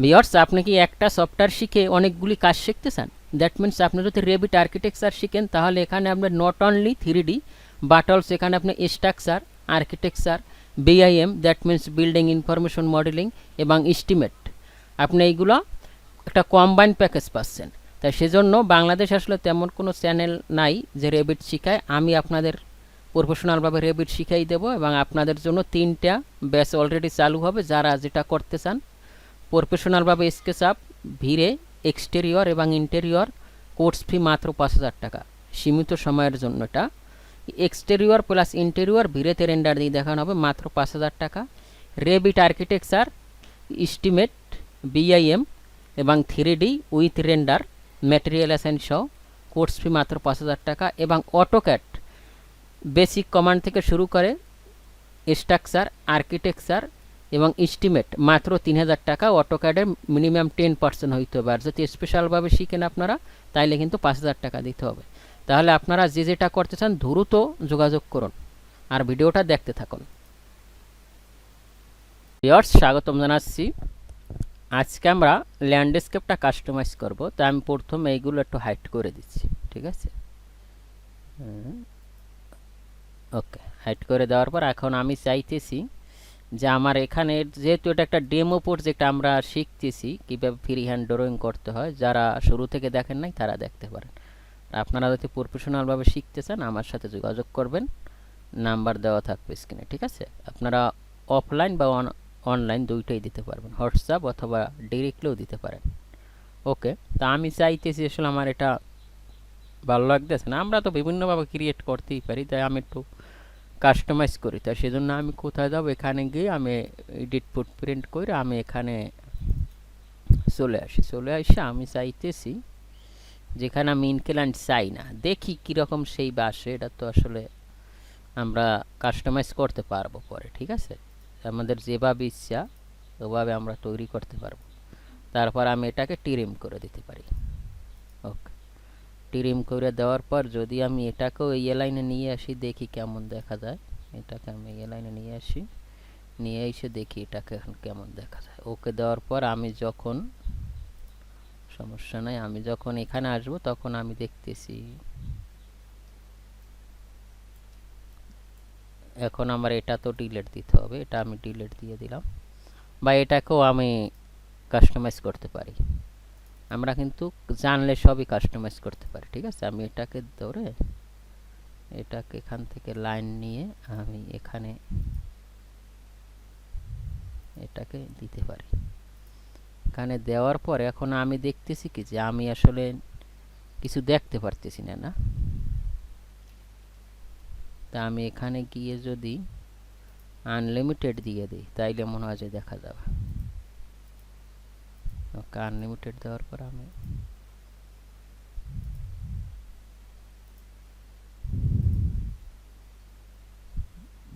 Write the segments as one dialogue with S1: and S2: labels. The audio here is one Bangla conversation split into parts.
S1: বিয়ার্স, আপনি কি একটা সফটওয়্যার শিখে অনেকগুলি কাজ শিখতে চান দ্যাট মিনস আপনি যদি রেবিট আর্কিটেকচার শিখেন, তাহলে এখানে আপনার not only three D but also এখানে আপনি structure architecture BIM that means building information modelling এবং এস্টিমেট আপনি এইগুলো একটা কম্বাইন প্যাকেজ পাচ্ছেন। তাই সেজন্য বাংলাদেশ আসলে তেমন কোনো চ্যানেল নাই যে রেবিট শিখায়। আমি আপনাদের প্রফেশনালভাবে রেবিট শিখাই দেবো এবং আপনাদের জন্য তিনটা ব্যাচ অলরেডি চালু হবে যারা যেটা করতে চান। প্রফেশনালভাবে স্কেচ আপ, ভিড়ে এক্সটেরিয়র এবং ইন্টেরিয়র কোর্স ফি মাত্র পাঁচ হাজার টাকা। সীমিত সময়ের জন্য এটা। এক্সটেরিয়র প্লাস ইন্টেরিয়র ভিড়েতে রেন্ডার দিয়ে দেখানো হবে মাত্র পাঁচ হাজার টাকা। রেবিট আর্কিটেকচার, ইস্টিমেট, বিআইএম এবং three D with render, material assign সহ কোর্স ফি মাত্র পাঁচ হাজার টাকা এবং অটোক্যাট বেসিক কমান্ড থেকে শুরু করে স্ট্রাকচার, আর্কিটেকচার এবং এস্টিমেট মাত্র তিন হাজার টাকা অটোক্যাডের মিনিমাম টেন পার্সেন্ট হইতে হবে। আর যদি স্পেশালভাবে শিখেন আপনারা, তাইলে কিন্তু পাঁচ হাজার টাকা দিতে হবে। তাহলে আপনারা যে যেটা করতে চান, দ্রুত যোগাযোগ করুন। আর ভিডিওটা দেখতে থাকুন। ভিউয়ার্স, স্বাগতম জানাচ্ছি। আজকে আমরা ল্যান্ডস্কেপটা কাস্টমাইজ করব। তাই আমি প্রথম এইগুলো একটু হাইট করে দিচ্ছি, ঠিক আছে? ওকে হাইট করে দেওয়ার পর এখন আমি চাইতেছি যে আমার এখানে যেহেতু এটা একটা ডেমো প্রজেক্ট আমরা শিখতেছি, কীভাবে ফ্রি হ্যান্ড ড্রয়িং করতে হয়, যারা শুরু থেকে দেখেন নাই তারা দেখতে পারেন। আপনারা যদি প্রফেশনালভাবে শিখতে চান, আমার সাথে যোগাযোগ করবেন, নাম্বার দেওয়া থাকবে স্ক্রিনে ঠিক আছে? আপনারা অফলাইন বা অনলাইন দুইটাই দিতে পারবেন হোয়াটসঅ্যাপ অথবা ডিরেক্টলিও দিতে পারেন। ওকে তা আমি চাইতেছি আসলে আমার এটা ভালো লাগতেছে না। আমরা তো বিভিন্নভাবে ক্রিয়েট করতেই পারি, তাই আমি একটু কাস্টমাইজ করি। তাই সেজন্য আমি কোথায় যাব? এখানে গিয়ে আমি এডিট ফুটপ্রিন্ট করে আমি এখানে চলে আসি। চলে আসি আমি চাইতেছি যেখানে আমি ইনক্লাইন্ড চাই না দেখি কীরকম সেই বাসে, এটা তো আসলে আমরা কাস্টমাইজ করতে পারব পরে, ঠিক আছে? আমাদের যেভাবে ইচ্ছা, ওভাবে আমরা তৈরি করতে পারব। তারপর আমি এটাকে টিরিম করে দিতে পারি। ওকে। টিরিম করে দেওয়ার পর যদি আমি এটাকেও এই লাইনে নিয়ে আসি, দেখি কেমন দেখা যায়। এটাকে আমি এই লাইনে নিয়ে আসি, নিয়ে এসে দেখি এটাকে এখন কেমন দেখা যায়। ওকে দেওয়ার পর আমি যখন, সমস্যা নাই, আমি যখন এখানে আসব তখন আমি দেখতেছি, এখন আমার এটা তো ডিলেট দিতে হবে, এটা আমি ডিলেট দিয়ে দিলাম। বা এটাকেও আমি কাস্টমাইজ করতে পারি। আমরা কিন্তু জানলে সবই কাস্টমাইজ করতে পারি, ঠিক আছে? আমি এটাকে ধরে এটাকে এখান থেকে লাইন নিয়ে আমি এখানে এটাকে দিতে পারি। এখানে দেওয়ার পর এখন আমি দেখতেছি কি যে আমি আসলে কিছু দেখতে পারতেছি না না? তা আমি এখানে গিয়ে যদি আনলিমিটেড দিয়ে দিই, তাইলে মনে হয় যে দেখা যাবে। আনলিমিটেড দেওয়ার পর আমি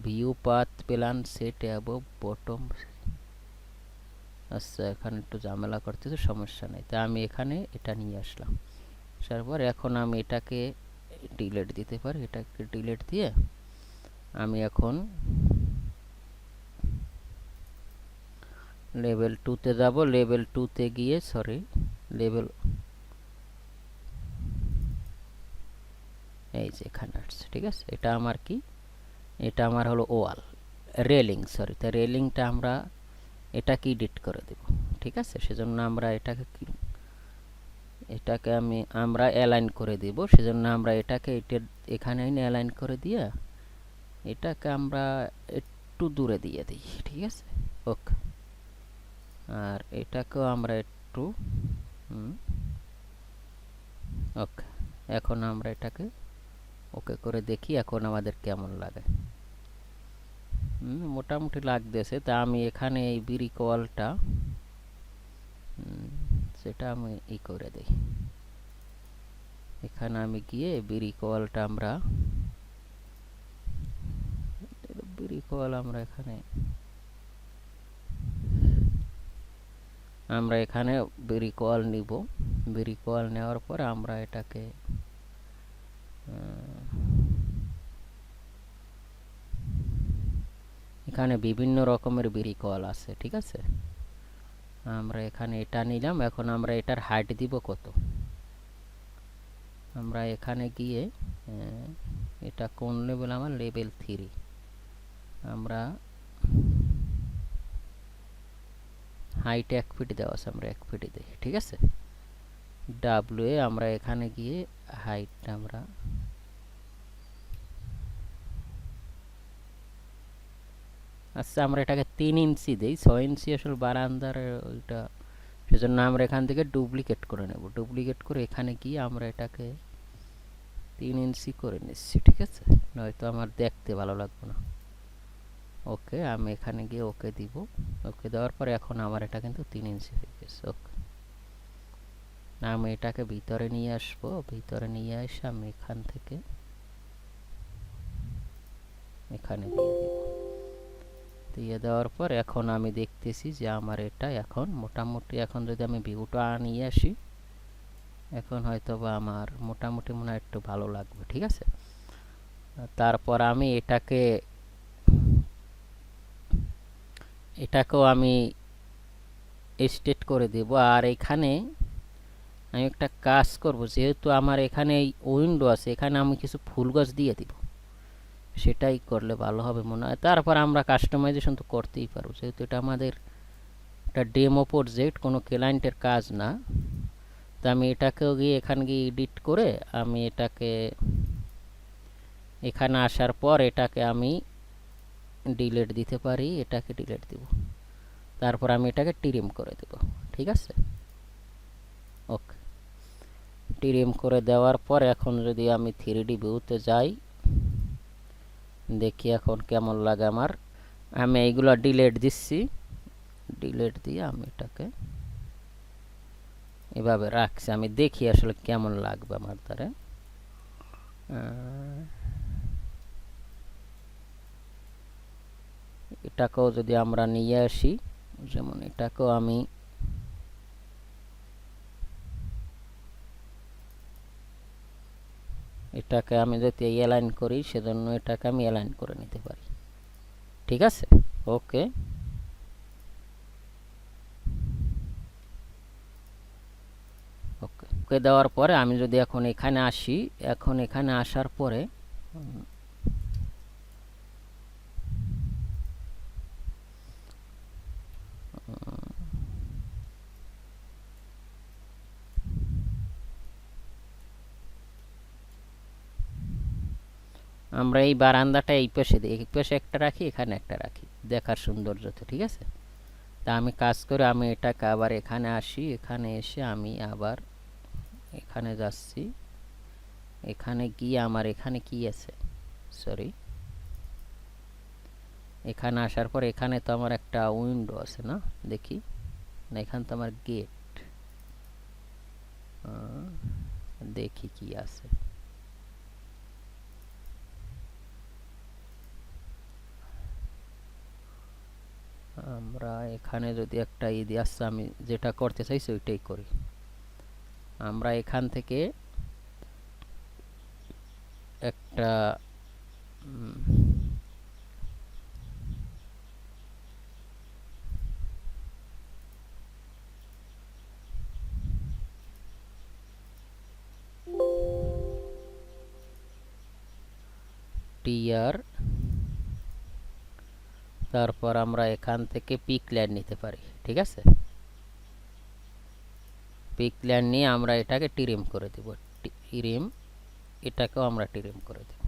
S1: view path plan set above bottom আচ্ছা এখানে একটু ঝামেলা করতেছে, সমস্যা নেই। তা আমি এখানে এটা নিয়ে আসলাম। আসার পর এখন আমি এটাকে ডিলেট দিতে পারি, এটাকে ডিলেট দিয়ে আমি এখন লেভেল টুতে যাব লেভেল টুতে গিয়ে সরি লেভেল এই যে এখানে আসছে, ঠিক আছে? এটা আমার কি? এটা আমার হলো ওয়াল রেলিং সরি তা রেলিংটা আমরা এটাকে এডিট করে দেব, ঠিক আছে? সেজন্য আমরা এটাকে এটাকে আমি, আমরা অ্যালাইন করে দেব, সেজন্য আমরা এটাকে এটা এখানে এনে অ্যালাইন করে দিয়ে, এটাকে আমরা একটু দূরে দিয়ে দিই, ঠিক আছে? ওকে আর এটাকেও আমরা একটু ওকে, এখন আমরা এটাকে ওকে করে দেখি এখন আমাদের কেমন লাগে। মোটামুটি লাগতেছে। তা আমি এখানে এই বিড়ি কলটা সেটা আমি ই করে দিই। এখানে আমি গিয়ে বিড়ি কলটা আমরা, বিড়ি কল আমরা এখানে আমরা এখানে বিড়ি কল নিব। বিড়ি কল নেওয়ার পর আমরা এটাকে এখানে বিভিন্ন রকমের বিড়ি কল আছে, ঠিক আছে? আমরা এখানে এটা নিলাম। এখন আমরা এটার হাইট দিব কত? আমরা এখানে গিয়ে এটা কোন লেভেল? আমার লেভেল থ্রি। আমরা হাইট এক ফিট দেওয়া আছে, আমরা এক ফিটই দিই ঠিক আছে? ডাব্লু এ আমরা এখানে গিয়ে হাইটটা আমরা আচ্ছা আমরা এটাকে তিন ইঞ্চি দিই, ছয় ইঞ্চি আসলে বারান্দার ওইটা, সেজন্য আমরা এখান থেকে ডুপ্লিকেট করে নেব। ডুপ্লিকেট করে এখানে গিয়ে আমরা এটাকে তিন ইঞ্চি করে নিচ্ছি, ঠিক আছে? নয়তো আমার দেখতে ভালো লাগবে না। ওকে, আমি এখানে গিয়ে ওকে দিব। ওকে দেওয়ার পর এখন আমার এটা কিন্তু তিন ইঞ্চি হয়ে গেছে, ওকে। আমি এটাকে ভিতরে নিয়ে আসব, ভিতরে নিয়ে এসে আমি এখান থেকে এখানে দিয়ে দিব। দিয়ে দেওয়ার পর এখন আমি দেখতেছি যে আমার এটা এখন মোটামুটি, এখন যদি আমি ভিউটা নিয়ে আসি, এখন হয়তো বা আমার মোটামুটি মনে হয় একটু ভালো লাগবে, ঠিক আছে? তারপর আমি এটাকে এটাকেও আমি স্টেট করে দেব। আর এখানে আমি একটা কাজ করব, যেহেতু আমার এখানে এই উইন্ডো আছে, এখানে আমি কিছু ফুল গাছ দিয়ে দিব। সেটাই করলে ভালো হবে মনে হয়। তারপর আমরা কাস্টমাইজেশন তো করতেই পারব, যেহেতু এটা আমাদের একটা ডেমো প্রজেক্ট কোনো ক্লায়েন্টের কাজ না। তা আমি এটাকেও গিয়ে এখানে গিয়ে এডিট করে আমি এটাকে, এখানে আসার পর এটাকে আমি ডিলেট দিতে পারি, এটাকে ডিলেট দিব। তারপর আমি এটাকে টিরিম করে দেব, ঠিক আছে? ওকে। টিরিম করে দেওয়ার পর এখন যদি আমি থ্রি ডি ভিউতে যাই, দেখি এখন কেমন লাগে আমার। আমি এইগুলো ডিলেট দিচ্ছি। ডিলেট দিয়ে আমি এটাকে এভাবে রাখছি। আমি দেখি আসলে কেমন লাগবে আমার দ্বারা। এটাকেও যদি আমরা নিয়ে আসি, যেমন এটাকেও আমি এটাকে আমি যদি অ্যালাইন করি, সেজন্য এটাকে আমি অ্যালাইন করে নিতে পারি। ঠিক আছে? ওকে ওকে দেওয়ার পরে আমি যদি এখন এখানে আসি, এখন এখানে আসার পরে আমরা এই বারান্দাটা এই পাশে দিই এই পাশে একটা রাখি, এখানে একটা রাখি। দেখার সৌন্দর্যতে, ঠিক আছে? তা আমি কাজ করে আমি এটাকে আবার এখানে আসি, এখানে এসে আমি আবার এখানে যাচ্ছি। এখানে গিয়ে আমার এখানে কি আছে? সরি এখানে আসার পর এখানে তো আমার একটা উইন্ডো আছে না? দেখি। না, এখানে তো আমার গেট দেখি কি আছে। আমরা এখানে যদি একটা ই দিয়ে আসছে, আমি যেটা করতে চাইছি ওইটাই করি। আমরা এখান থেকে একটা টিআর তারপর আমরা এখান থেকে পিক ল্যান্ড নিতে পারি, ঠিক আছে? পিক ল্যান্ড নিয়ে আমরা এটাকে টিরিম করে দেব টিরিম এটাকেও আমরা টিরিম করে দেব।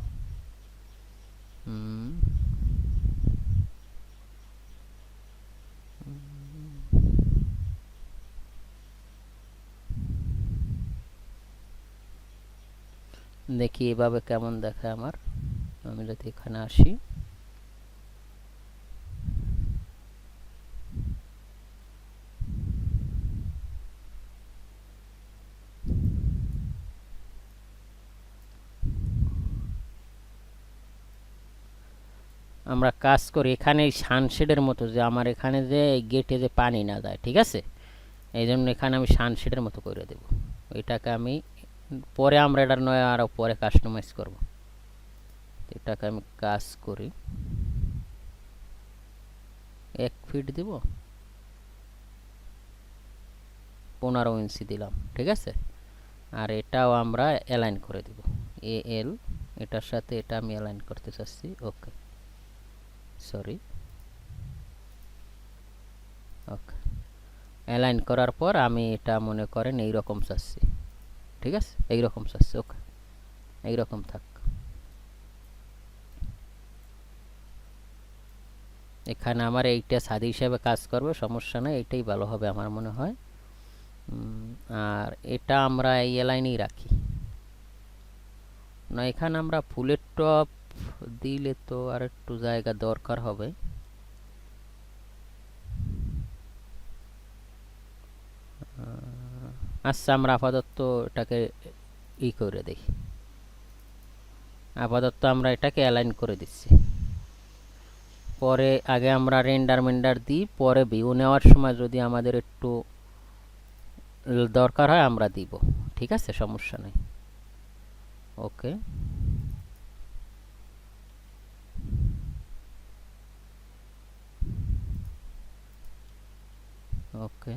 S1: দেখি এভাবে কেমন দেখায় আমার। আমি যদি এখানে আসি। আমরা কাজ করি এখানে সানশেডের মতো যে আমার এখানে যে গেটে যে পানি না যায়, ঠিক আছে? এই জন্য এখানে আমি সানশেডের মতো করে দেব। এটাকে আমি পরে আমরা এটা নয় আরও পরে কাস্টমাইজ করব। এটাকে আমি কাজ করি। এক ফিট দিব। পনেরো ইঞ্চি দিলাম, ঠিক আছে? আর এটাও আমরা অ্যালাইন করে দিব। এ এল এটার সাথে এটা আমি অ্যালাইন করতে চাচ্ছি ওকে সরি ওকে অ্যালাইন করার পর আমি এটা মনে করেন এইরকম চাচ্ছি। ঠিক আছে? এইরকম চাচ্ছি ওকে এইরকম থাক। এখানে আমার এইটা সাদি হিসাবে কাজ করবে, সমস্যা নেই, এইটাই ভালো হবে আমার মনে হয়। আর এটা আমরা এই লাইনেই রাখি। না, এখানে আমরা ফুলের টপ দিলে তো আর একটু জায়গা দরকার হবে। আচ্ছা আমরা আপাতত এটাকে ই করে দিই। আপাতত আমরা এটাকে অ্যালাইন করে দিচ্ছি। পরে আগে আমরা রেন্ডার মেন্ডার দিই, পরে ভিউ নেওয়ার সময় যদি আমাদের একটু দরকার হয়, আমরা দিব। ঠিক আছে? সমস্যা নেই। ওকে ওকে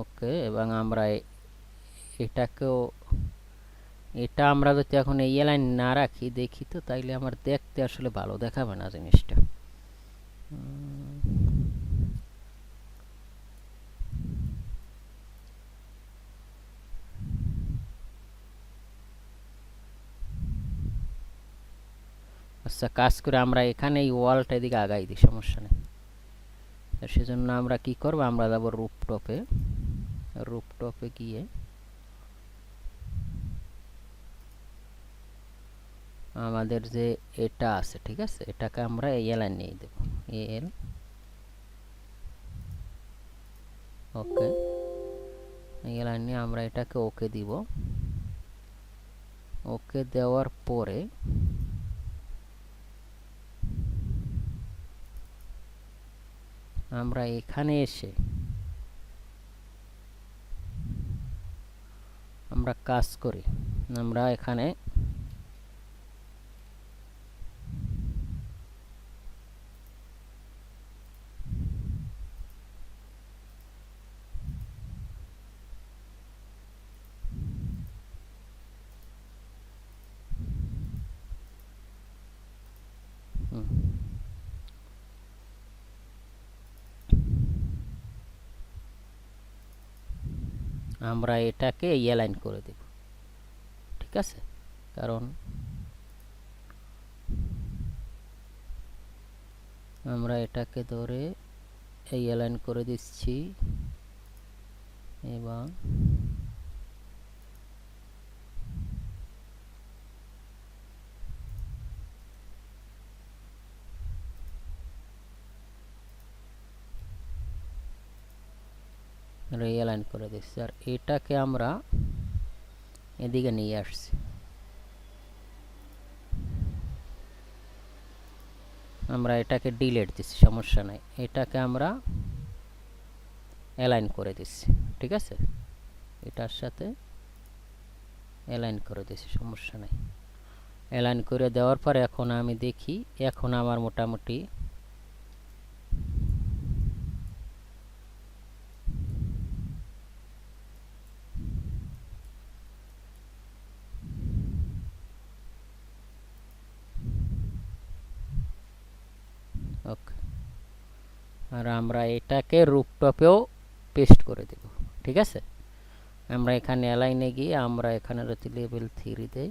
S1: ওকে এবং আমরা এটাকেও, এটা আমরা যদি এখন এই লাইন না রাখি, দেখি তো, তাইলে আমার দেখতে আসলে ভালো দেখাবে না জিনিসটা। আচ্ছা কাজ করে আমরা এখানে এই ওয়ালটা এদিকে আগাই দিই, সমস্যা নেই। সেজন্য আমরা কি করব? আমরা যাব রুপটপে রুপটপে গিয়ে আমাদের যে এটা আছে, ঠিক আছে? এটাকে আমরা এই লাইন নিয়ে দেব। এল ওকে এই লাইন নিয়ে আমরা এটাকে ওকে দিব। ওকে দেওয়ার পরে আমরা এখানে এসে আমরা কাজ করি। আমরা এখানে আমরা এটাকে এলাইন করে দেব। ঠিক আছে? কারণ আমরা এটাকে ধরে এই এলাইন করে দিচ্ছি এবং রিয়ালাইন করে দিচ্ছি। আর এটাকে আমরা এদিকে নিয়ে আসছি। আমরা এটাকে ডিলেট দিচ্ছি, সমস্যা নাই। এটাকে আমরা অ্যালাইন করে দিচ্ছি, ঠিক আছে? এটার সাথে অ্যালাইন করে দিচ্ছি, সমস্যা নাই। অ্যালাইন করে দেওয়ার পর এখন আমি দেখি, এখন আমার মোটামুটি ওকে আর আমরা এটাকে রুপটপেও পেস্ট করে দেব, ঠিক আছে? আমরা এখানে অ্যালাইনে গিয়ে আমরা এখানে যদি লেভেল থ্রি দেই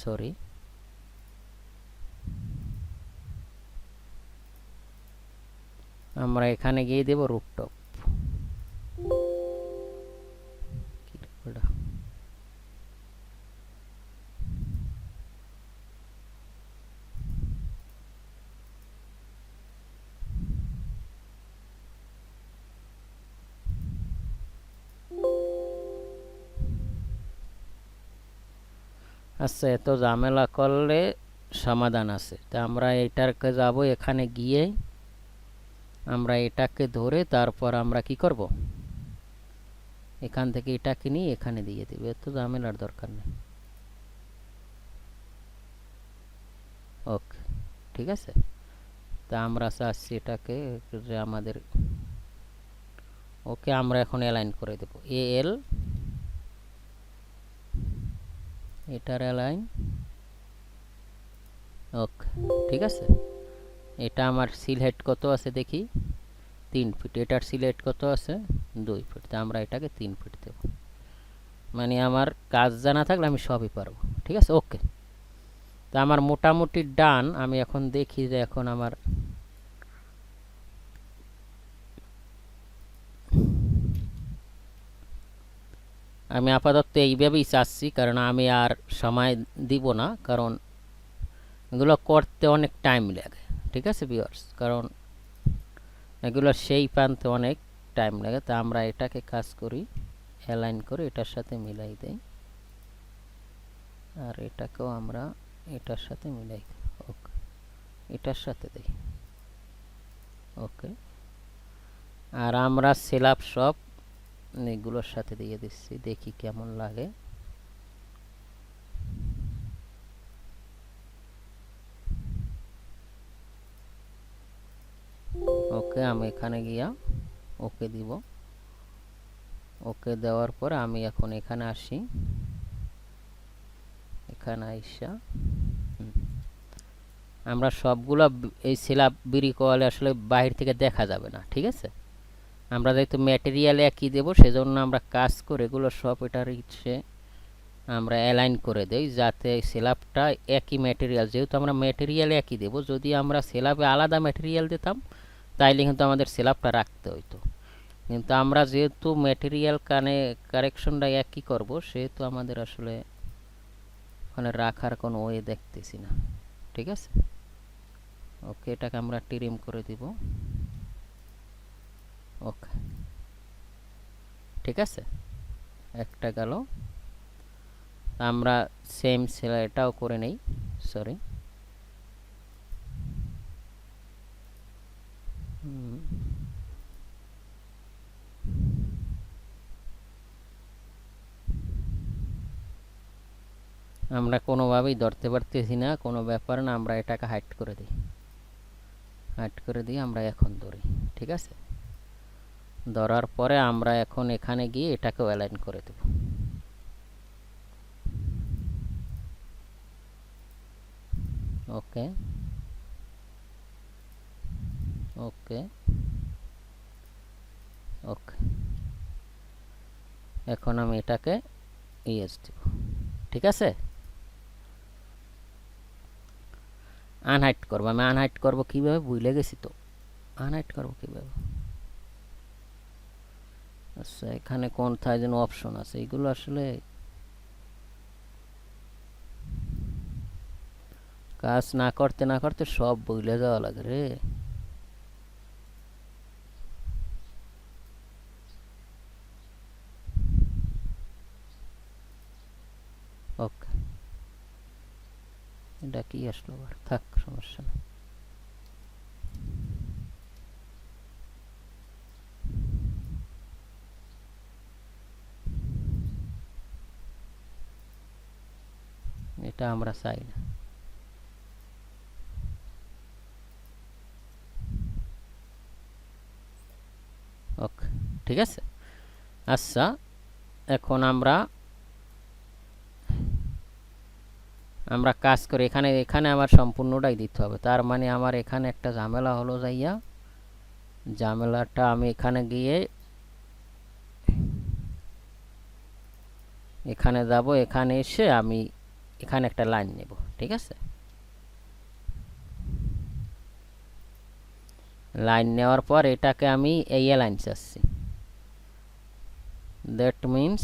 S1: সরি আমরা এখানে গিয়ে দেব রুপটপ আচ্ছা এত ঝামেলা করলে সমাধান আছে। তা আমরা এটাকে যাব এখানে গিয়ে, আমরা এটাকে ধরে তারপর আমরা কি করব? এখান থেকে এটাকে নিয়ে এখানে দিয়ে দেবো, এত ঝামেলার দরকার নেই। ওকে, ঠিক আছে? তা আমরা চাচ্ছি এটাকে আমাদের, ওকে আমরা এখন অ্যালাইন করে দেব। এ এল এটার অ্যালাইন ওকে ঠিক আছে। এটা আমার সিল হেড কত আছে দেখি? তিন ফিট এটার সিল হেড কত আছে? দুই ফিট তা আমরা এটাকে তিন ফিট দেব। মানে আমার কাজ জানা থাকলে আমি সবই পারব, ঠিক আছে? ওকে তা আমার মোটামুটি ডান আমি এখন দেখি যে এখন আমার আমি আপাতত এইভাবেই চাচ্ছি, কারণ আমি আর সময় দিব না, কারণ এগুলো করতে অনেক টাইম লাগে, ঠিক আছে ভিউয়ার্স কারণ এগুলো সেই প্রান্তে অনেক টাইম লাগে, তা আমরা এটাকে কাজ করি অ্যালাইন করে এটার সাথে মিলাই দেই, আর এটাকেও আমরা এটার সাথে মিলাই ওকে এটার সাথে দেই ওকে আর আমরা সেলাপ সব এগুলোর সাথে দিয়ে দিচ্ছি, দেখি কেমন লাগে। ওকে, আমি এখানে গিয়া ওকে দিব। ওকে দেওয়ার পর আমি এখন এখানে আসি। এখানে আইসা আমরা সবগুলো এই সিলাপ বিড়ি কোয়ালে আসলে বাহির থেকে দেখা যাবে না, ঠিক আছে? আমরা যেহেতু ম্যাটেরিয়াল একই দেবো, সেজন্য আমরা কাজ করে এগুলো সব এটার ইচ্ছে আমরা অ্যালাইন করে দেই, যাতে সেলাপটা একই ম্যাটেরিয়াল যেহেতু আমরা ম্যাটেরিয়াল একই দেবো, যদি আমরা সেলাপে আলাদা ম্যাটেরিয়াল দিতাম, তাইলে কিন্তু আমাদের সেলাপটা রাখতে হইতো। কিন্তু আমরা যেহেতু ম্যাটেরিয়াল কানে কারেকশনটা একই করব, সেহেতু আমাদের আসলে ওখানে রাখার কোনো ওয়ে দেখতেছি না। ঠিক আছে? ওকে, এটাকে আমরা টিরিম করে দিব। ওকে ঠিক আছে? একটা গেল। আমরা সেম সেলাইটাও করে নেই সরি আমরা কোনোভাবেই ধরতে পারতেছি না, কোনো ব্যাপার না, আমরা এটাকে হাইট করে দিই। হাইট করে দিয়ে আমরা এখন ধরি, ঠিক আছে? ধরার পরে আমরা এখন এখানে গিয়ে এটাকেও অ্যালাইন করে দেব। ওকে ওকে ওকে এখন আমি এটাকে ইয়েস দেব। ঠিক আছে? আনহাইট করব। আমি আনহাইট করব কীভাবে? ভুলে গেছি তো। আনহাইট করব কীভাবে? আচ্ছা এখানে কোনথায় যেন অপশন আছে? এগুলো আসলে কাজ না করতে না করতে সব বইলে যাওয়া লাগে রে। ওকে। এটা কি আসলো থাক, সমস্যা নেই। এটা আমরা চাই না। ওকে, ঠিক আছে? আচ্ছা এখন আমরা আমরা কাজ করি। এখানে এখানে আমার সম্পূর্ণটাই দিতে হবে। তার মানে আমার এখানে একটা ঝামেলা হলো যাইয়া। ঝামেলাটা আমি এখানে গিয়ে, এখানে যাব, এখানে এসে আমি এখানে একটা লাইন নেব, ঠিক আছে? লাইন নেওয়ার পর এটাকে আমি এই লাইন চাচ্ছি দ্যাট মিন্স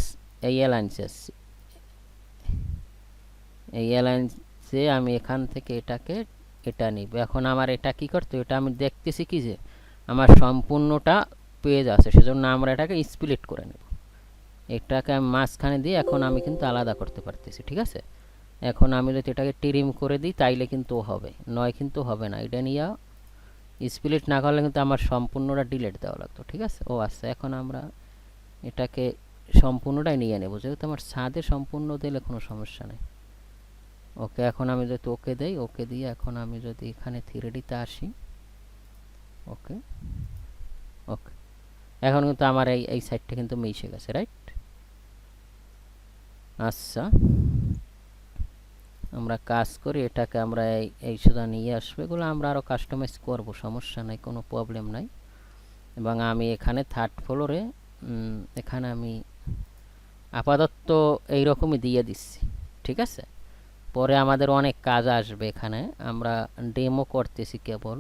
S1: এই লাইন চাচ্ছি এই লাইন্সে আমি এখান থেকে এটাকে এটা নিব। এখন আমার এটা কি করতে এটা আমি দেখতেছি কি যে আমার সম্পূর্ণটা পেজ আছে, সেজন্য আমরা এটাকে স্প্লিট করে নেব। এটাকে মাঝখানে দিয়ে এখন আমি কিন্তু আলাদা করতে পারতেছি, ঠিক আছে? এখন আমি যদি এটাকে টিরিম করে দিই, তাইলে কিন্তু হবে। নয় কিন্তু হবে না। এটা নিয়ে স্প্লিট না করলে কিন্তু আমার সম্পূর্ণটা ডিলেট দেওয়া লাগতো, ঠিক আছে? ও আচ্ছা এখন আমরা এটাকে সম্পূর্ণটাই নিয়ে নেব। যেহেতু আমার ছাদে সম্পূর্ণ দিলে কোনো সমস্যা নেই। ওকে, এখন আমি যদি ওকে দেই, ওকে দিয়ে এখন আমি যদি এখানে থ্রিডিতে আসি, ওকে ওকে। এখন কিন্তু আমার এই এই সাইডটা কিন্তু মিশে গেছে রাইট আচ্ছা। আমরা কাজ করি, এটাকে আমরা এই এই নিয়ে আসব। এগুলো আমরা আরও কাস্টমাইজ করব, সমস্যা নাই, কোনো প্রবলেম নাই। এবং আমি এখানে থার্ড ফ্লোরে এখানে আমি আপাতত এই রকমই দিয়ে দিচ্ছি, ঠিক আছে? পরে আমাদের অনেক কাজ আসবে এখানে, আমরা ডেমো করতেছি কেবল।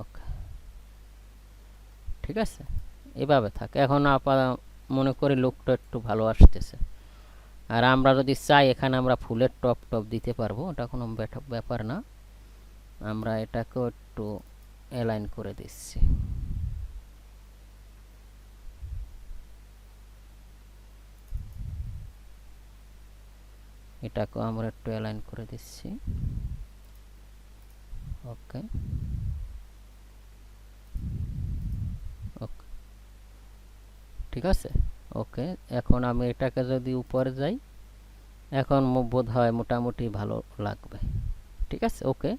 S1: ওকে। ঠিক আছে? এভাবে থাকে। এখন আপা মনে করি লুকটা একটু ভালো আসতেছে। আর আমরা যদি চাই এখানে আমরা ফুলের টপ টপ দিতে পারব, ওটা কোনো ব্যাপার না। আমরা এটাকেও একটু অ্যালাইন করে দিচ্ছি। এটাকেও আমরা একটু অ্যালাইন করে দিচ্ছি। ওকে। ওকে। ঠিক আছে? ওকে, এখন আমি এটাকে যদি উপরে যাই, এখন বোধ হয় মোটামুটি ভালো লাগবে। ঠিক আছে, ওকে।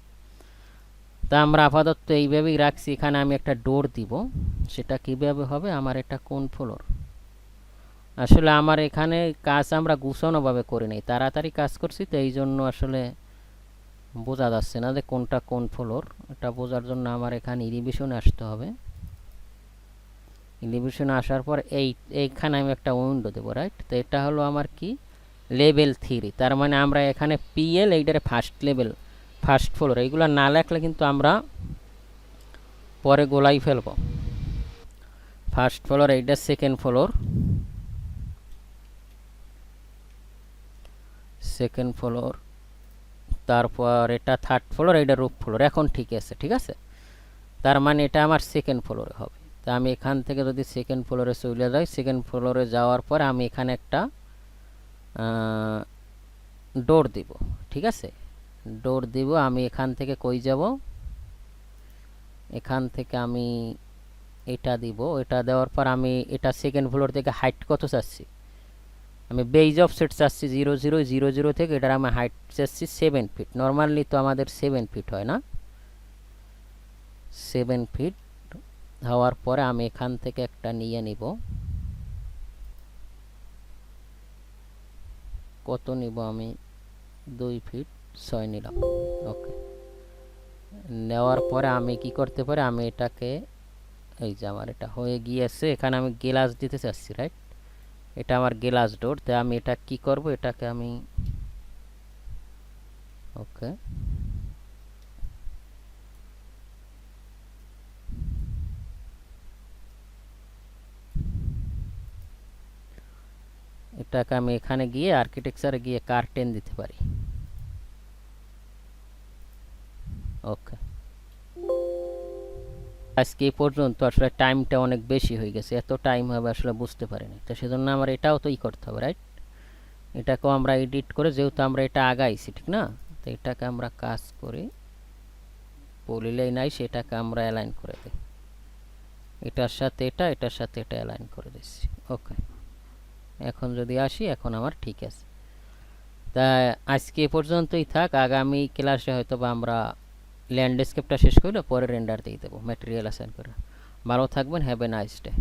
S1: তা আমরা আপাতত এইভাবেই রাখছি, এখানে আমি একটা ডোর দিব। সেটা কীভাবে হবে, আমার এটা কোন ফ্লোর? আসলে আমার এখানে কাজ আমরা গুছানোভাবে করি নাই, তাড়াতাড়ি কাজ করছি, তো এই জন্য আসলে বোঝা যাচ্ছে না যে কোনটা কোন ফ্লোর। এটা বোঝার জন্য আমার এখানে ইরিভিশনে আসতে হবে। ইলিভিশনে আসার পর এই, এইখানে আমি একটা উইন্ডো দেবো রাইট তো এটা হলো আমার কি? লেভেল থ্রি তার মানে আমরা এখানে পিএল এইটারে ফার্স্ট লেভেল ফার্স্ট ফ্লোর এইগুলো না লেখলে কিন্তু আমরা পরে গোলাই ফেলব। ফার্স্ট ফ্লোর এইটা সেকেন্ড ফ্লোর সেকেন্ড ফ্লোর তারপর এটা থার্ড ফ্লোর এটা রুপ ফ্লোর এখন ঠিক আছে ঠিক আছে? তার মানে এটা আমার সেকেন্ড ফ্লোরে হবে। তা আমি এখান থেকে যদি সেকেন্ড ফ্লোরে চলে যাই সেকেন্ড ফ্লোরে যাওয়ার পর আমি এখানে একটা ডোর দিব, ঠিক আছে? ডোর দিব, আমি এখান থেকে কই যাব? এখান থেকে আমি এটা দিব, এটা দেওয়ার পর আমি এটা সেকেন্ড ফ্লোর থেকে হাইট কত চাচ্ছি? আমি বেজ অফ সেট চাচ্ছি জিরো জিরো জিরো জিরো থেকে, এটার আমি হাইট চাচ্ছি সেভেন ফিট নর্মালি তো আমাদের সেভেন ফিট হয় না। সেভেন ফিট হওয়ার পরে আমি এখান থেকে একটা নিয়ে নিব। কত নিব আমি? দুই ফিট ছয় নিলাম। ওকে। নেওয়ার পরে আমি কি করতে পারি? আমি এটাকে, এই যে আমার এটা হয়ে গিয়েছে। এখানে আমি গ্লাস দিতে চাচ্ছি রাইট এটা আমার গ্লাস ডোর। তো আমি এটা কি করব? এটাকে আমি, ওকে। এটাকে আমি এখানে গিয়ে আর্কিটেকচারে গিয়ে কার্টেন দিতে পারি। ওকে আজকে এই পর্যন্ত আসলে টাইমটা অনেক বেশি হয়ে গেছে, এত টাইম হবে আসলে বুঝতে পারিনি। তো সেজন্য আমার এটাও তো ই করতে হবে রাইট এটাকেও আমরা এডিট করে, যেহেতু আমরা এটা আগাইছি, ঠিক না? তো এটাকে আমরা কাজ করে পলিলাই নাই, সেটাকে আমরা অ্যালাইন করে দিই। এটার সাথে এটা, এটার সাথে এটা অ্যালাইন করে দিচ্ছি। ওকে এখন যদি আসি, এখন আমার ঠিক আছে। তা আজকে পর্যন্তই থাক, আগামী ক্লাসে হয়তো বা আমরা ল্যান্ডস্কেপটা শেষ করলে পরে রেন্ডার দিয়ে দেবো ম্যাটেরিয়াল অ্যাসাইন করে। ভালো থাকবেন হ্যাভ এ নাইস ডে